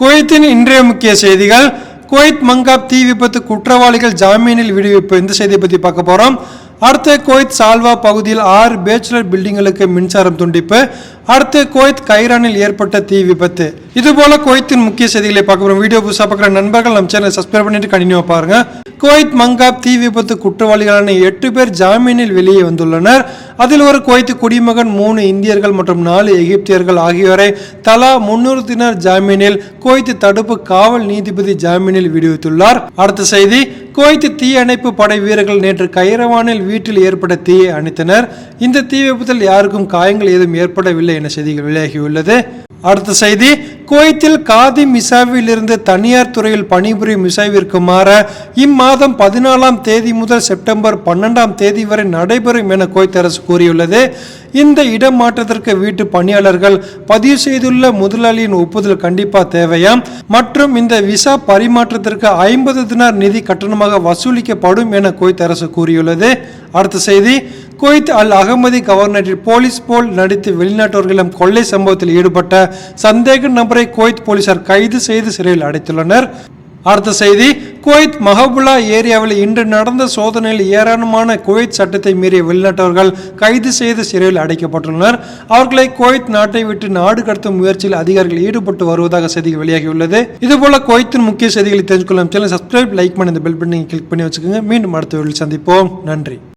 குவைத்தின் இன்றைய முக்கிய செய்திகள். குவைத் மங்காப் தீ விபத்து குற்றவாளிகள் ஜாமீனில் விடுவிப்பு. இந்த செய்தியை பற்றி பார்க்க போகிறோம் அடுத்து குவைத் சால்வா பகுதியில் ஆறு பேச்சுலர் பில்டிங்களுக்கு மின்சாரம் துண்டிப்பு. அடுத்து குவைத் கைரானில் ஏற்பட்ட தீ விபத்து. இதுபோல குவைத்தின் முக்கிய செய்திகளை பார்க்க போகிறோம் வீடியோ புதுசாக பார்க்குற நண்பர்கள் நம்ம சேனலை சப்ஸ்கிரைப் பண்ணிட்டு கண்டினியூ பாருங்கள் குவைத் மங்காப் தீ விபத்து குற்றவாளிகளான எட்டு பேர் ஜாமீனில் வெளியே வந்துள்ளனர். அதில் ஒரு குவைத்து குடிமகன் மூணு இந்தியர்கள் மற்றும் நாலு எகிப்தியர்கள் ஆகியோரை தலா முன்னூறு தினர் ஜாமீனில் குவைத்து தடுப்பு காவல் நீதிபதி ஜாமீனில் விடுவித்துள்ளார். அடுத்த செய்தி குவைத்து தீ அணைப்பு படை வீரர்கள் நேற்று கைரவானில் வீட்டில் ஏற்பட்ட தீயை அணைத்தனர். இந்த தீ விபத்தில் யாருக்கும் காயங்கள் ஏதும் ஏற்படவில்லை என செய்திகள் வெளியாகியுள்ளது. அடுத்த செய்தி குவைத்தில் காதி மிசாவில் இருந்து தனியார் துறையில் பணிபுரியும் மிசாவிற்கு மாற இம்மாதம் பதினாலாம் தேதி முதல் செப்டம்பர் பன்னெண்டாம் தேதி வரை நடைபெறும் என குவைத் அரசு கூறியுள்ளது. இந்த இடமாற்றத்திற்கு வீட்டு பணியாளர்கள் பதிவு செய்துள்ள முதலாளியின் ஒப்புதல் கண்டிப்பா தேவையாம் மற்றும் இந்த விசா பரிமாற்றத்திற்கு ஐம்பது தினார் நிதி கட்டணமாக வசூலிக்கப்படும் என குவைத் அரசு கூறியுள்ளது. அடுத்த செய்தி குவைத் அல் அகமதி கவர்னரில் போலீஸ் போல் நடித்து வெளிநாட்டவர்களிடம் கொள்ளை சம்பவத்தில் ஈடுபட்ட சந்தேக நபரை குவைத் போலீசார் கைது செய்து சிறையில் அடைத்துள்ளனர். அடுத்த செய்தி குவைத் மஹபுல்லா ஏரியாவில் இன்று நடந்த சோதனையில் ஏராளமான குவைத் சட்டத்தை மீறிய வெளிநாட்டவர்கள் கைது செய்து சிறையில் அடைக்கப்பட்டுள்ளனர். அவர்களை குவைத் நாட்டை விட்டு நாடு கடத்தும் முயற்சியில் அதிகாரிகள் ஈடுபட்டு வருவதாக செய்திகள் வெளியாகியுள்ளது. இதுபோல குவைத்தின் முக்கிய செய்திகளை தெரிஞ்சுக்கொள்ளும் சேனல் சப்ஸ்கிரைப் லைக் பண்ணி இந்த பெல் பட்டனை கிளிக் பண்ணி வச்சுக்கோங்க. மீண்டும் அடுத்த வீடியோ சந்திப்போம். நன்றி.